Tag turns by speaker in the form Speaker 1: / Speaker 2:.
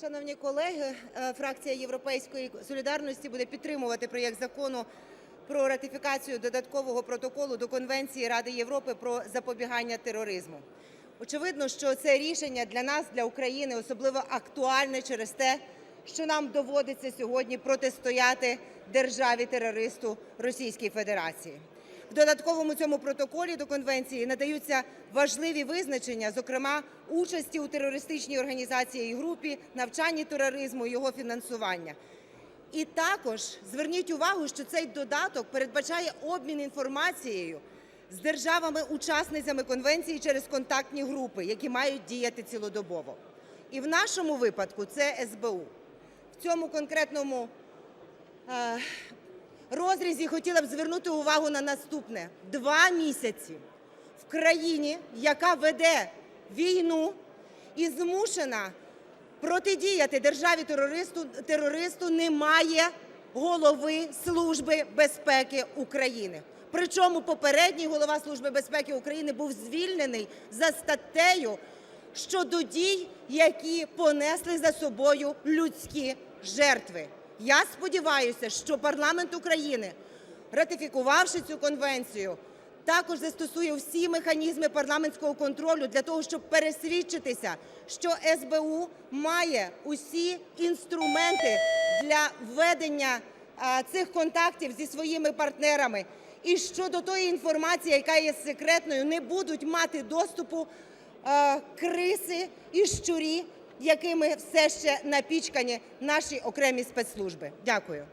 Speaker 1: Шановні колеги, е, фракція Європейської солідарності буде підтримувати проєкт закону про ратифікацію додаткового протоколу до Конвенції Ради Європи про запобігання тероризму. Очевидно, що це рішення для нас, для України, особливо актуальне через те, що нам доводиться сьогодні протистояти державі-терористу Російській Федерації. В додатковому цьому протоколі до конвенції надаються важливі визначення, зокрема участі у терористичній організації і групі, навчанні тероризму, його фінансування. І також зверніть увагу, що цей додаток передбачає обмін інформацією з державами-учасницями конвенції через контактні групи, які мають діяти цілодобово. І в нашому випадку це СБУ. В цьому конкретному е, розрізі хотіла б звернути увагу на наступне: два місяці в країні, яка веде війну і змушена протидіяти державі терористу, терористу, немає голови Служби безпеки України. Причому попередній голова Служби безпеки України був звільнений за статтею щодо дій, які понесли за собою людські жертви. Я сподіваюся, що парламент України, ратифікувавши цю конвенцію, також застосує всі механізми парламентського контролю для того, щоб пересвідчитися, що СБУ має усі інструменти для ведення цих контактів зі своїми партнерами, і що до тої інформації, яка є секретною, не будуть мати доступу криси і щурі, якими все ще напічкані наші окремі спецслужби. Дякую.